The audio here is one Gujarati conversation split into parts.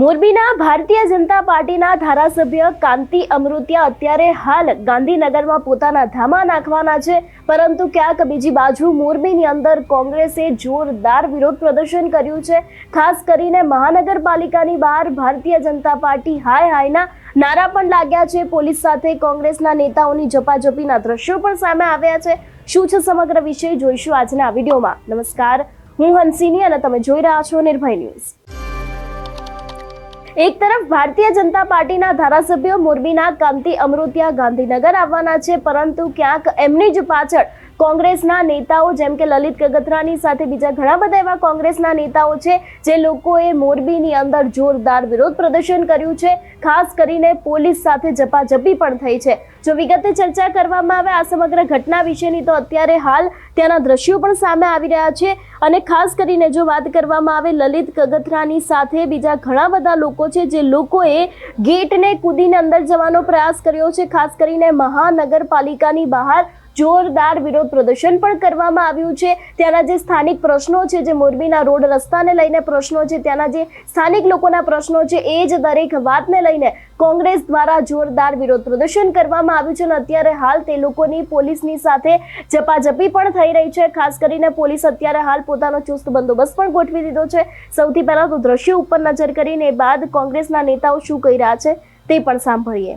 મોરબીના ભારતીય જનતા પાર્ટીના ધારાસભ્ય કાંતિ અમૃતિયા અત્યારે હાલ ગાંધીનગરમાં પોતાના ધામા નાખવાના છે. પરંતુ ક્યાંક બીજી બાજુ મોરબીની અંદર કોંગ્રેસે જોરદાર વિરોધ પ્રદર્શન કર્યું છે. ખાસ કરીને મહાનગરપાલિકાની બહાર ભારતીય જનતા પાર્ટી હાય હાયના નારા પણ લાગ્યા છે. પોલીસ સાથે કોંગ્રેસના નેતાઓની ઝપાઝપીના દ્રશ્યો પણ સામે આવ્યા છે. શું છે સમગ્ર વિષય જોઈશું આજના વિડીયોમાં. નમસ્કાર. હું હંસિની અને તમે જોઈ રહ્યા છો નિર્ભય ન્યૂઝ. એક તરફ ભારતીય જનતા પાર્ટીના ધારાસભ્યો મોરબીના કાંતિ અમૃતિયા ગાંધીનગર આવવાના છે, પરંતુ ક્યાંક એમની જ પાછળ કોંગ્રેસના નેતાઓ, જેમ કે લલિત કગથરાની સાથે બીજા ઘણા બધા એવા કોંગ્રેસના નેતાઓ છે, જે લોકોએ મોરબીની અંદર જોરદાર વિરોધ પ્રદર્શન કર્યું છે. ખાસ કરીને પોલીસ સાથે ઝપાઝપી પણ થઈ છે. જો વિગતે ચર્ચા કરવામાં આવે આ સમગ્ર ઘટના વિશેની, તો અત્યારે હાલ ત્યાંના દ્રશ્યો પણ સામે આવી રહ્યા છે. અને ખાસ કરીને જો વાત કરવામાં આવે લલિત કગથરાની સાથે, બીજા ઘણા બધા લોકો છે જે લોકોએ ગેટને કૂદીને અંદર જવાનો પ્રયાસ કર્યો છે. ખાસ કરીને મહાનગરપાલિકાની બહાર જોરદાર વિરોધ પ્રદર્શન પણ કરવામાં આવ્યું છે. ત્યાંના જે સ્થાનિક પ્રશ્નો છે, જે મોરબીના રોડ રસ્તાને લઈને પ્રશ્નો છે, ત્યાંના જે સ્થાનિક લોકોના પ્રશ્નો છે, એ જ દરેક વાતને લઈને કોંગ્રેસ દ્વારા જોરદાર વિરોધ પ્રદર્શન કરવામાં આવ્યું છે અને અત્યારે હાલ તે લોકોની પોલીસની સાથે ઝપાઝપી પણ થઈ રહી છે. ખાસ કરીને પોલીસ અત્યારે હાલ પોતાનો ચુસ્ત બંદોબસ્ત પણ ગોઠવી દીધો છે. સૌથી પહેલા તો દ્રશ્યો ઉપર નજર કરીને બાદ કોંગ્રેસના નેતાઓ શું કહી રહ્યા છે, તે પણ સાંભળીએ.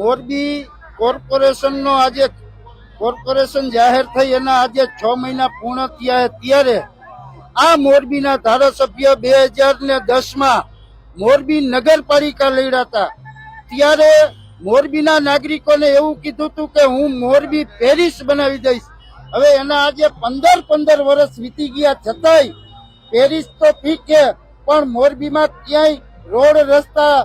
મોરબી કોર્પોરેશનનો આજે કોર્પોરેશન જાહેર થઈ એના આજે છ મહિના પૂર્ણ થયા ત્યારે આ મોરબીના ધારાસભ્ય બે હજાર ને દસમાં મોરબી નગરપાલિકા લડ્યા ત્યારે મોરબીના નાગરિકોને એવું કીધું હતું કે હું મોરબી પેરિસ બનાવી દઈશ. હવે એના આજે પંદર પંદર વર્ષ વીતી ગયા છતાંય પેરિસ તો ઠીક છે, પણ મોરબીમાં ક્યાંય રોડ રસ્તા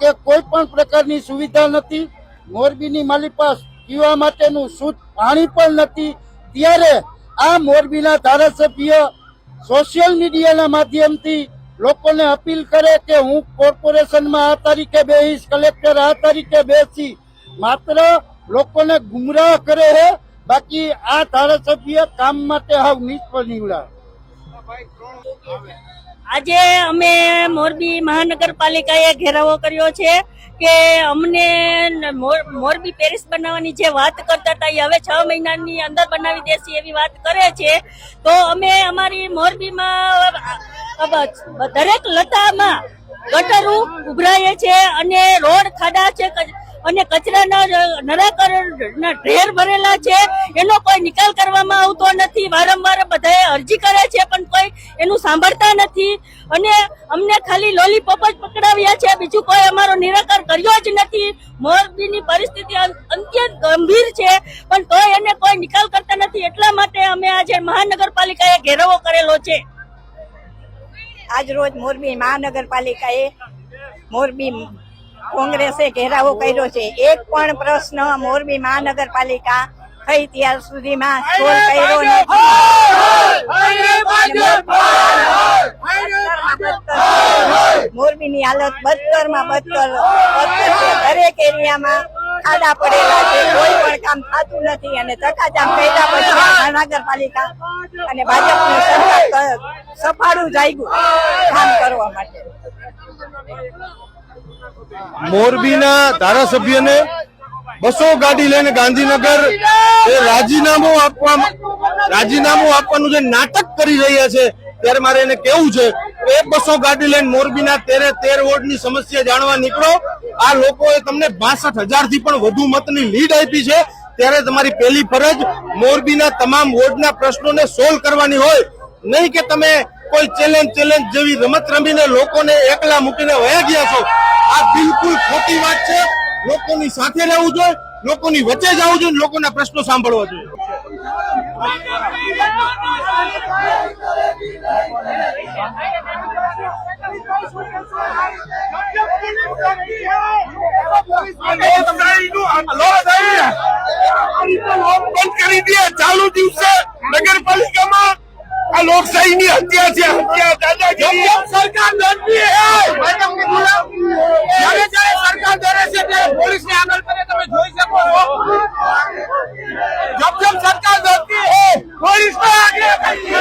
કે કોઈ પણ પ્રકારની સુવિધા નથી. મોરબીની માલી પાસે પીવા માટેનું શુદ્ધ પાણી પણ નથી. ત્યારે આ મોરબીના ધારાસભ્ય સોશિયલ મીડિયાના માધ્યમથી લોકોને અપીલ કરે કે હું કોર્પોરેશનમાં આ તારીખે બેસીશ કલેક્ટર આ તારીખે બેસી. માત્ર લોકોને ગુમરાહ કરે છે બાકી આ ધારાસભ્ય કામ માટે હાવ નિષ્ફળ નીવડા આજે અમે મોરબી મહાનગરપાલિકાએ ઘેરાવો કર્યો છે કે અમને મોર- મોરબી પેરિસ બનાવવાની જે વાત કરતા હતા, એ હવે છ મહિનાની અંદર બનાવી દેશે એવી વાત કરે છે. તો અમે અમારી મોરબીમાં દરેક લતામાં ગટરું ઉભરાય છે અને રોડ ખાડા છે અને કચરાના નરાકરના ઢેર ભરેલા છે. એનો કોઈ નિકાલ કરવામાં આવતો નથી. વારંવાર બધાએ અરજી કરે છે, પણ કોઈ એનું સાંભળતા નથી. અને અમને ખાલી લોલીપોપ જ પકડાવ્યા છે. બીજું કોઈ અમારો નિરાકર કર્યો જ નથી. મોરબીની પરિસ્થિતિ અત્યંત ગંભીર છે. પણ તોય એને કોઈ નિકાલ કરતા નથી. એટલા માટે અમે આજે મહાનગરપાલિકાએ ઘેરાવો કરેલો છે. આજ રોજ મોરબી મહાનગરપાલિકાએ મોરબી કોંગ્રેસે ઘેરાવો કર્યો છે. એક પણ પ્રશ્ન મોરબી મહાનગરપાલિકા થઈ ત્યાર સુધીમાં સોલ કર્યો નથી. મોરબીની હાલત બદતરમાં બદતર. બદતર છે દરેક એરિયામાં ખાડા પડેલા છે. કોઈ પણ કામ થતું નથી અને ચકાચામ કર્યા પછી મહાનગરપાલિકા અને ભાજપની સરકાર સફાળું જાગ્યું. કામ કરવા માટે. મોરબીના ધારાસભ્યને બસો ગાડી લઈને ગાંધીનગર રાજીનામું આપવા રાજીનામું આપવાનું જે નાટક કરી રહ્યા છે, ત્યારે મારે એને કેવું છે એ બસો ગાડી લઈને મોરબીના તેરે તેર વોર્ડની સમસ્યા જાણવા નીકળો. આ લોકોએ તમને બાસઠ હજારથી પણ વધુ મતની લીડ આપી છે. ત્યારે તમારી પહેલી ફરજ મોરબીના તમામ વોર્ડના પ્રશ્નોને સોલ્વ કરવાની હોય. નહીં કે તમે કોઈ ચેલેન્જ ચેલેન્જ જેવી રમત રમીને લોકોને એકલા મૂકીને વયા ગયા છો? આ બિલકુલ ખોટી વાત છે. લોકોની સાથે રહેવું જોઈએ, લોકોની વચ્ચે જવું જોઈએ, લોકોના પ્રશ્નો સાંભળવા જોઈએ. ચાલુ દિવસે નગરપાલિકામાં આ લોકશાહીની હત્યા છે હત્યા દાદાગીરી સરકાર દોડતી જ્યારે જ્યારે સરકાર દોડે છે ત્યારે પોલીસ ને આગળ કરે તમે જોઈ શકો છો. જબ જબ સરકાર દોડતી હે પોલીસ ને આગળ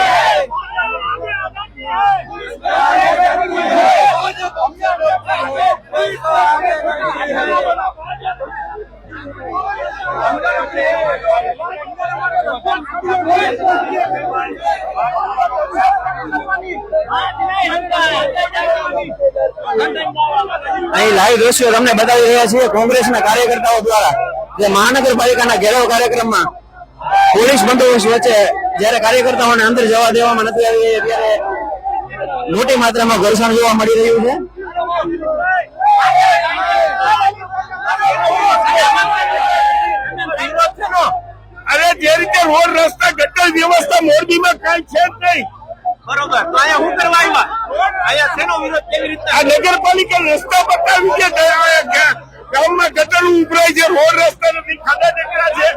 લાઈવ દ્રશ્યો તમને બતાવી રહ્યા છીએ કોંગ્રેસના કાર્યકર્તાઓ દ્વારા. જે મહાનગરપાલિકાના ઘેરાવ કાર્યક્રમમાં પોલીસ બંદોબસ્ત વચ્ચે જ્યારે કાર્યકર્તાઓને અંદર જવા દેવામાં નથી આવી રહી ત્યારે મોટી માત્રામાં ઘર્ષણ જોવા મળી રહ્યું છે. અરે જે રીતે રોડ રસ્તા ગટર વ્યવસ્થા મોરબીમાં કઈ છે જ નહીં. બરોબર. તો અહીંયા હું કરવા આવ્યા? આ નગરપાલિકા રસ્તા બતાવી છે ગામમાં ગટર ઉભરાય છે રોડ રસ્તા નથી ખાડા ટેકરા છે.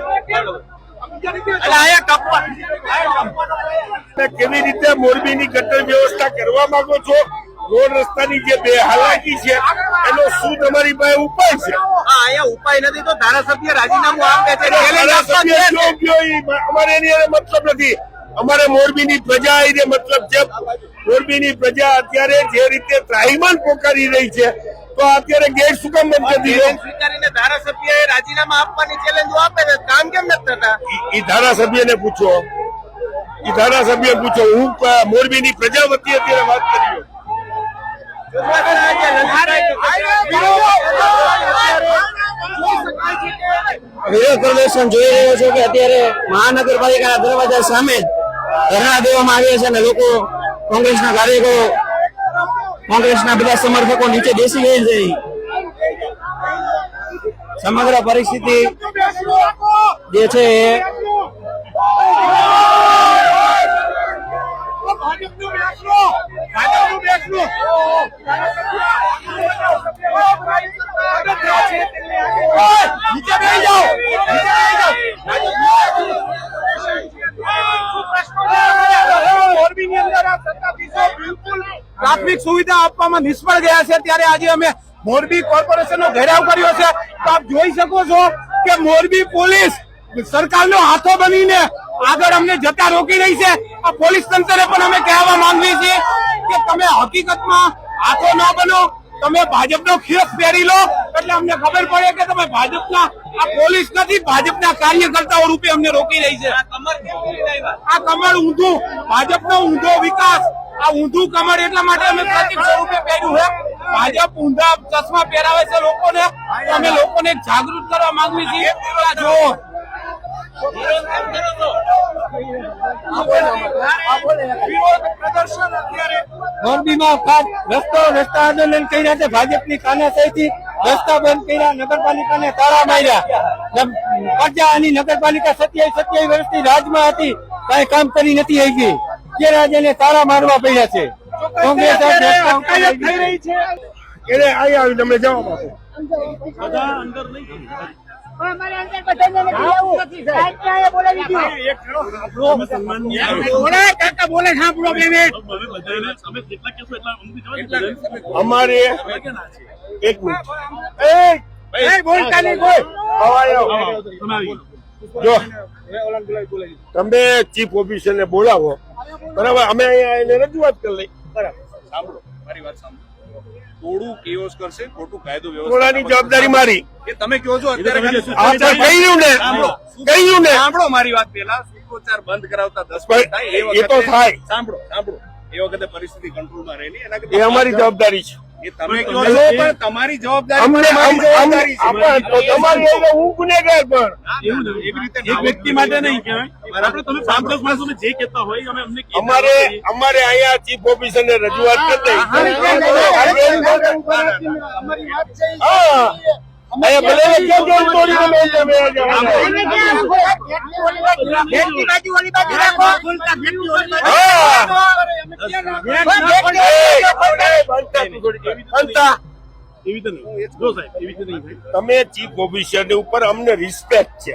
કેવી રીતે મોરબીની ગટર વ્યવસ્થા કરવા માંગો છો? રોડ રસ્તાની જે બે હાલાકી છે એનો શું તમારી પાસે ઉપાય છે? અહીંયા ઉપાય નથી તો ધારાસભ્ય રાજીનામું આપે છે. જો અમારે એની મતલબ નથી. અમારે મોરબીની પ્રજા એને મતલબ છે મોરબીની પ્રજા અત્યારે જે રીતે ત્રાહિમાન પોકારી રહી છે તો અત્યારે ગેટ શું કામ બંધ કરી દીધો. સ્વીકારીને ધારાસભ્યએ રાજીનામા આપવાની ચેલેન્જો આપે છે. કામ કેમ નથી થતા? ઈ ધારાસભ્યને પૂછો. ઈ ધારાસભ્ય પૂછો હું મોરબીની પ્રજા વતી અત્યારે વાત કરી વિરોધ પ્રદર્શન જોઈ રહ્યો છે કે અત્યારે મહાનગરપાલિકાના દરવાજા સામે ધરણા દેવામાં આવ્યા છે અને લોકો કોંગ્રેસના કાર્યકરો કોંગ્રેસના બધા સમર્થકો નીચે બેસી ગયા છે. સમગ્ર પરિસ્થિતિ જે છે એ આપવામાં નિષ્ફળ ગયા છે. ત્યારે આજે અમે મોરબી કોર્પોરેશનનો ઘેરાવ કર્યો છે. તો આપ જોઈ શકો છો કે મોરબી પોલીસ સરકારનો હાથો બનીને આગળ અમને જતા રોકી રહી છે. આ પોલીસ તંત્રને પણ અમે કહેવા માંગીએ છીએ કે તમે હકીકતમાં હાથો ન બનો, તમે ભાજપનો ખેસ પહેરી લો. એટલે અમને ખબર પડે કે તમે ભાજપના, આ પોલીસ નથી, ભાજપના કાર્યકર્તાઓ રૂપે અમને રોકી રહી છે. આ કમળ ઊંધું, ભાજપનો ઊંધો વિકાસ આ ઊંધું કમર એટલા માટે અમે પ્રતિક સ્વરૂપે પહેર્યું છે. ભાજપ ઊંધા ચશ્મા પહેરાવે છે લોકોને. અમે લોકોને જાગૃત કરવા માંગીએ છીએ. જો મોરબીમાં રસ્તો રસ્તા આંદોલન કર્યા છે. ભાજપની રસ્તા બંધ કર્યા નગરપાલિકાને તાળા માર્યા. પ્રજાની નગરપાલિકા સત્યાવીસ સત્યાવીસ વર્ષથી રાજમાં હતી કઈ કામ કરી નથી આવી. ત્યારે આજે એને તાળા મારવા પડ્યા છે. કોંગ્રેસ આવી. આવી તમે જવાબ આપો. અમારે એક મિનિટ. એ એ બોલતા નહીં કોઈ જો. તમે ચીફ ઓફિસર ને બોલાવો. બરાબર અમે અહીંયા એને રજૂઆત કરી લઈ. બરાબર. સાંભળો મારી વાત સાંભળો. થોડું કેઓસ કરશે ખોટું કાયદો ટોળાની જવાબદારી મારી. એ તમે કહો છો અત્યારે ખાલી આ તો કહ્યું ને સાંભળો. કહ્યું ને. સાંભળો મારી વાત પેલા સૂત્રોચ્ચાર બંધ કરાવતા દસ પણ થાય એ તો થાય. સાંભળો સાંભળો. એ વખતે પરિસ્થિતિ કંટ્રોલમાં રહે એના એ અમારી જવાબદારી છે. તમારી જવાબદારી અમારે અમારે અહીંયા ચીફ ઓફિસર ને રજૂઆત કરી ભલે ને કેમ કેમ તોડી દે તમે બનતા એવી રીતે નહીં. જો સાહેબ, એવી રીતે નહીં તમે ચીફ ઓફિસરની ઉપર અમને રિસ્પેક્ટ છે.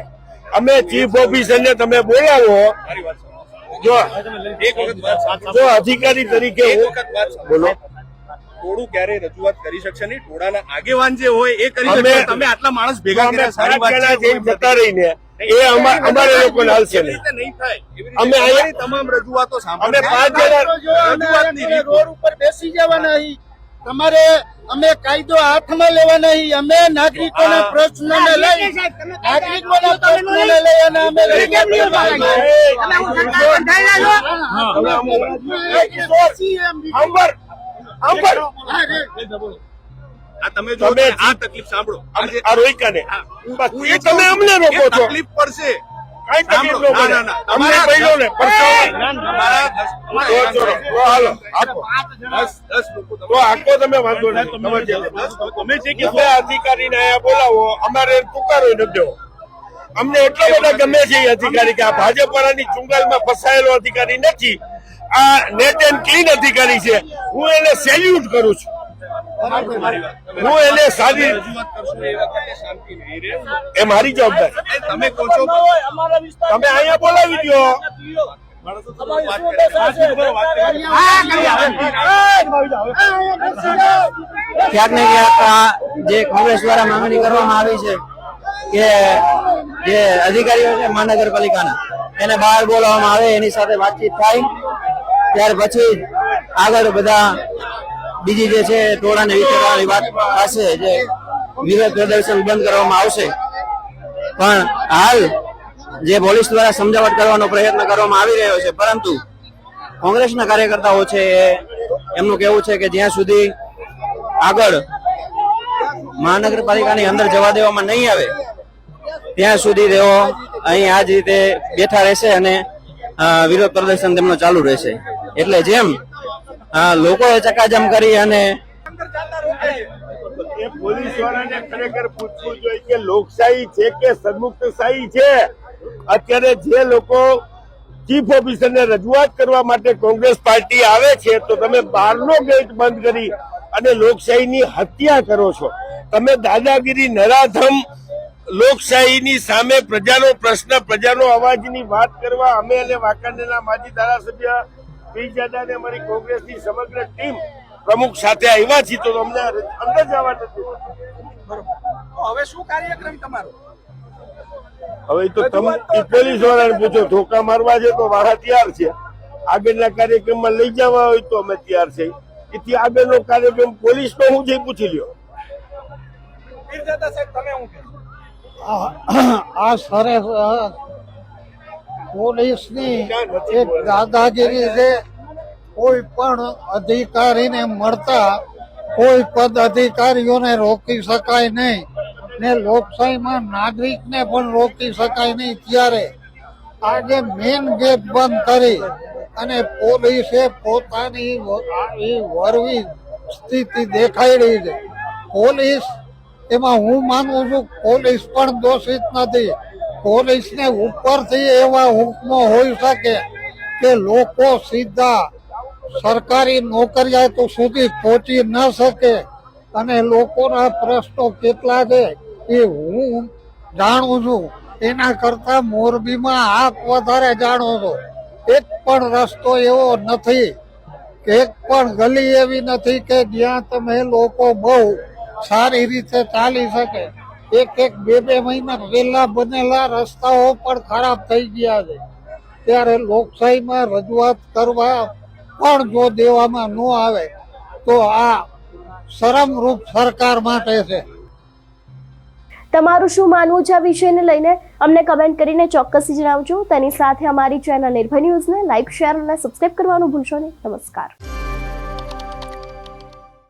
અમે ચીફ ઓફિસર ને તમે બોલાવો. જો એક વખત જો અધિકારી તરીકે એક હું- વખત વાત સાંભળો. બોલો. ટોળું ક્યારે રજૂઆત કરી શકશે નહીં. ટોળાના આગેવાન જે હોય એ કરી અમે- શકશે. તમે આટલા માણસ ભેગા કર્યા સારી વાત છે. જતા રહીને એ અમારે લોકો હાલશે નહીં અમે તમામ રજૂઆતો સાંભળે. પાંચ જણા રજૂઆતની રોડ ઉપર બેસી જવાના નહીં તમારે અમે કાયદો હાથમાં લેવા નહીં અમે નાગરિકોના પ્રશ્નોને લઈ. નાગરિકોના પ્રશ્નોને લઈ અને અમે તમે જો ને આ તકલીફ સાંભળો. આ રોહિકા ને હું એ એ તમે અમને રોકો એ છો. તકલીફ પડશે. કઈ તકલીફ ન પડે ના, ના, ના. અમને ને. તો આખો તમે- વાંધો નહીં. તમે જે તમે અહીંયા બોલાવો. અમારે પુકારો નથી દેવો અમને એટલો બધા ગમે છે એ અધિકારી કે આ ભાજપ વાળાની ચુંગાલમાં ફસાયેલો અધિકારી નથી. આ નેટ એન્ડ ક્લીન અધિકારી છે. હું એને સેલ્યુટ કરું છું. હું એને સારી એ વખતે શાંતિ નહીં રહે એ મારી જવાબદારી તમે કહો છો તમે અહીંયા બોલાવી દો. ક્યાંક ને ક્યાંક જે કોંગ્રેસ દ્વારા માંગણી કરવામાં આવી છે કે જે અધિકારીઓ છે મહાનગરપાલિકાના એને બહાર બોલાવવામાં આવે એની સાથે વાતચીત થાય. ત્યાર પછી આગળ બધા બીજી જે છે, ટોળાને વિતરવાની વાત પાસે જે વિરોધ પ્રદર્શન બંધ કરવામાં આવશે. પણ હાલ જે પોલીસ દ્વારા સમજાવટ કરવાનો પ્રયત્ન કરવામાં આવી રહ્યો છે, પરંતુ કોંગ્રેસના કાર્યકર્તાઓ છે એમનું કહેવું છે કે જ્યાં સુધી આગળ મહાનગરપાલિકાની અંદર જવા દેવામાં નહીં આવે, ત્યાં સુધી તેઓ અહીં આ જ રીતે બેઠા રહેશે અને વિરોધ પ્રદર્શન તેમનો ચાલુ રહેશે. એટલે જેમ લોકોએ ચકાચમ કરી અને પોલીસ વાળાને ખરેખર પૂછવું જોઈએ કે લોકશાહી છે કે સન્મુક્તશાહી છે? અત્યારે જે લોકો ચીફ ઓફિસરને રજૂઆત કરવા માટે કોંગ્રેસ પાર્ટી આવે છે, તો તમે બહારનો ગેટ બંધ કરી અને લોકશાહીની હત્યા કરો છો. તમે દાદાગીરી, નરાધમ લોકશાહીની સામે પ્રજાનો પ્રશ્ન, પ્રજાનો અવાજની વાત કરવા અમે અને વાંકાનેરના માજી ધારાસભ્ય પીરજાદા અને અમારી કોંગ્રેસની સમગ્ર ટીમ પ્રમુખ સાથે આવ્યા છીએ તો અમને અંદર જવા નથી. હવે શું કાર્યક્રમ તમારો? હવે તો તમે પોલીસ વાળાને પૂછો ધોકા મારવા છે તો વાળા તૈયાર છે. આગળના કાર્યક્રમમાં લઈ જવા હોય તો અમે તૈયાર છે. એથી આગળનો કાર્યક્રમ પોલીસ તો હું જઈ પૂછી લ્યો. આ સરસ પોલીસની એક દાદાગીરી છે. કોઈ પણ અધિકારીને મળતા કોઈ પદ અધિકારીઓને રોકી શકાય નહીં ને લોકશાહીમાં નાગરિકને પણ રોકી શકાય નહીં ત્યારે આજે મેન ગેટ બંધ કરી અને પોલીસે પોતાની વરવી સ્થિતિ દેખાડી છે. પોલીસ એમાં હું માનું છું પોલીસ પણ દોષિત નથી. પોલીસને ઉપરથી એવા હુકમો હોઈ શકે કે લોકો સીધા સરકારી નોકરિયાતો સુધી પહોંચી ન શકે અને લોકોના પ્રશ્નો કેટલા છે એ હું જાણું છું. એના કરતા મોરબીમાં આપ વધારે જાણો છો. એક પણ રસ્તો એવો નથી, એક પણ ગલી એવી નથી કે જ્યાં તમે લોકો બહુ સારી રીતે ચાલી શકે. એક એક બે બે મહિના પહેલા બનેલા રસ્તાઓ પણ ખરાબ થઈ ગયા છે. ત્યારે લોકશાહીમાં રજૂઆત કરવા પણ જો દેવામાં ન આવે, તો આ શરમરૂપ સરકાર માટે છે. તમારું શું માનવું છે આ વિષયને લઈને? અમને કમેન્ટ કરીને ચોક્કસ જણાવજો. તેની સાથે અમારી ચેનલ નિર્ભય ન્યૂઝને લાઇક શેર અને સબસ્ક્રાઇબ કરવાનું ભૂલશો નહીં. નમસ્કાર.